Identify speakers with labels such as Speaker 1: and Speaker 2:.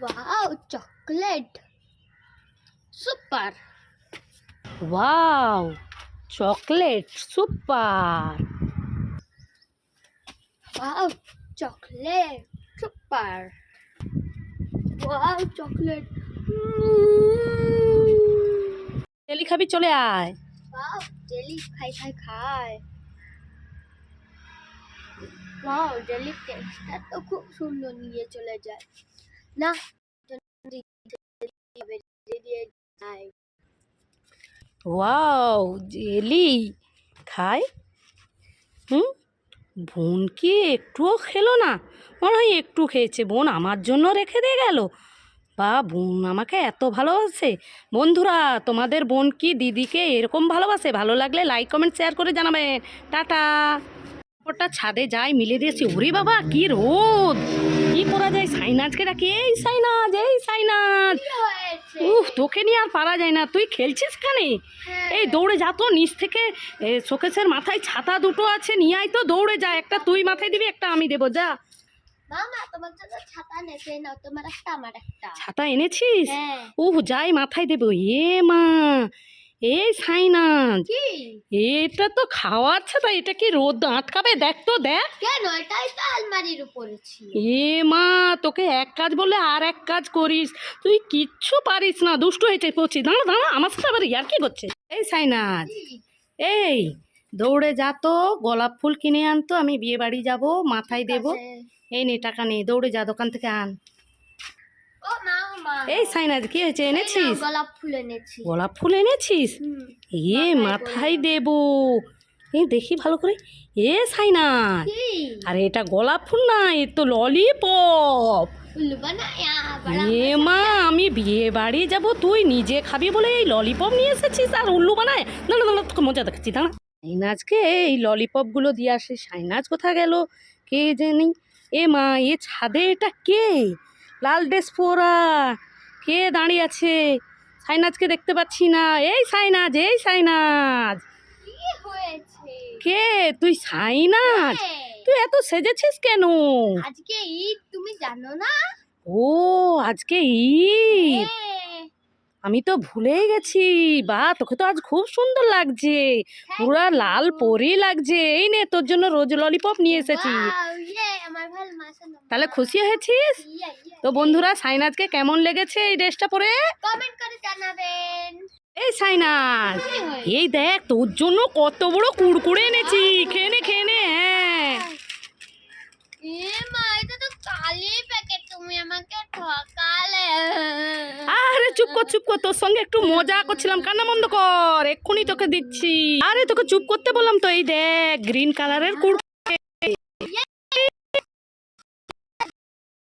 Speaker 1: Wow, chocolate. Super.
Speaker 2: Wow, chocolate, super.
Speaker 1: Wow, chocolate. Super. Wow, chocolate. Mm.
Speaker 2: Jelly খাবি চলে আয়
Speaker 1: Wow, jelly খাই খাই খাই Wow, jelly টেস্টটা তো খুব সুন্দর নিয়ে চলে যায় না
Speaker 2: ওয়াও জেলি খায় হুম? বোন কি একটুও খেলো না। মনে হয় একটু খেয়েছে। বোন আমার জন্য রেখে দিয়ে গেল। বা, বোন আমাকে এত ভালোবাসে। বন্ধুরা, তোমাদের বোন কি দিদিকে এরকম ভালোবাসে? ভালো লাগলে লাইক কমেন্ট শেয়ার করে জানাবেন টাটা! ওটা ছাদে যাই মিলে দিয়েছি ওরে বাবা কি রোদ! কি করা যায়? সাইনাজকে ডাকি? এই সাইনাজ এই সাইনাজ! উহ তোকে নিয়ে আর পারা যায় না। তুই খেলছিস খানে?
Speaker 1: হ্যাঁ।
Speaker 2: এই দৌড়ে যা তো নিচ থেকে এ, শোকেসের মাথায় ছাতা দুটো আছে নিয়ে আয় তো দৌড়ে যা। একটা তুই মাথায় দিবি একটা আমি দেবো যা।
Speaker 1: ছাতা
Speaker 2: এনেছিস?
Speaker 1: হ্যাঁ।
Speaker 2: উহ যাই মাথায় দেবো। এ মা এই সাইনাজ এটা তো খাওয়ার ছাতা এটা কি রোদ আটকাবে? দেখ তো দেখ।
Speaker 1: কেন? এটাই তো আলমারির উপরে ছিল।
Speaker 2: এ মা তোকে এক কাজ বললে আর এক কাজ করিস। তুই কিচ্ছু পারিস না দুষ্ট হয়েছে পড়ছি দাঁড়া দাঁড়া আমার সাথে আবার ইয়ার কি করছে? এই সাইনাজ এই দৌড়ে যা তো গোলাপ ফুল কিনে আনতো আমি বিয়ে বাড়ি যাব মাথায় দেবো। এই নে টাকা নেই দৌড়ে যা দোকান থেকে আন।
Speaker 1: ও মা
Speaker 2: এই সাইনাজ কি হয়েছে? এনেছিস?
Speaker 1: গোলাপ ফুল এনেছি।
Speaker 2: গোলাপ ফুল এনেছিস। এ
Speaker 1: মাথায়
Speaker 2: দেবো। এই দেখি ভালো করে। এ সাইনাজ
Speaker 1: কি?
Speaker 2: আরে এটা গোলাপ ফুল না এ তো ললিপপ। এ মা আমি বিয়ে বাড়ি যাব তুই নিজে খাবি বলে এই ললিপপ নিয়ে এসেছিস আর উল্লু বানায়। দাঁড়া দাঁড়া তোকে মজা দেখাচ্ছি দাঁড়া। সাইনাজকে এই ললিপপগুলো দিয়ে আসে। সাইনাজ কোথা গেল? কে জানি? এ মা এ ছাদে এটা কে? লাল ড্রেস পরা। কে দাঁড়িয়ে আছে? সাইনাজকে দেখতে পাচ্ছি না। এই সাইনাজ এই সাইনাজ।
Speaker 1: কে
Speaker 2: তুই সাইনাজ? তুই এত সেজেছিস কেন?
Speaker 1: আজকে ঈদ তুমি জানো না?
Speaker 2: ও আজকে ঈদ। আমি তো ভুলেই গেছি। বা তোকে তো আজ খুব সুন্দর লাগছে। পুরা লাল পরি লাগছে। এই নে তোর জন্য রোজ ললিপপ নিয়ে এসেছি। তাহলে খুশি হয়েছিস? তো বন্ধুরা সাইনাজকে কেমন লেগেছে এই ড্রেসটা পরে?
Speaker 1: কমেন্ট করে জানাবেন।
Speaker 2: এই সাইনাজ এই দেখ তোর জন্য কত বড় কুড়কুড়ে এনেছি। খেয়ে নে খেয়ে নে হ্যাঁ।
Speaker 1: এ মা এটা তো কালি প্যাকেট তুমি আমাকে ঠকালে।
Speaker 2: চুপ কর চুপ কর, তোর সঙ্গে একটু মজা করছিলাম। কান্না বন্ধ কর, এক্ষুনি তোকে দিচ্ছি। আরে তোকে চুপ করতে বললাম তো, এই দেখ গ্রিন কালারের কুড়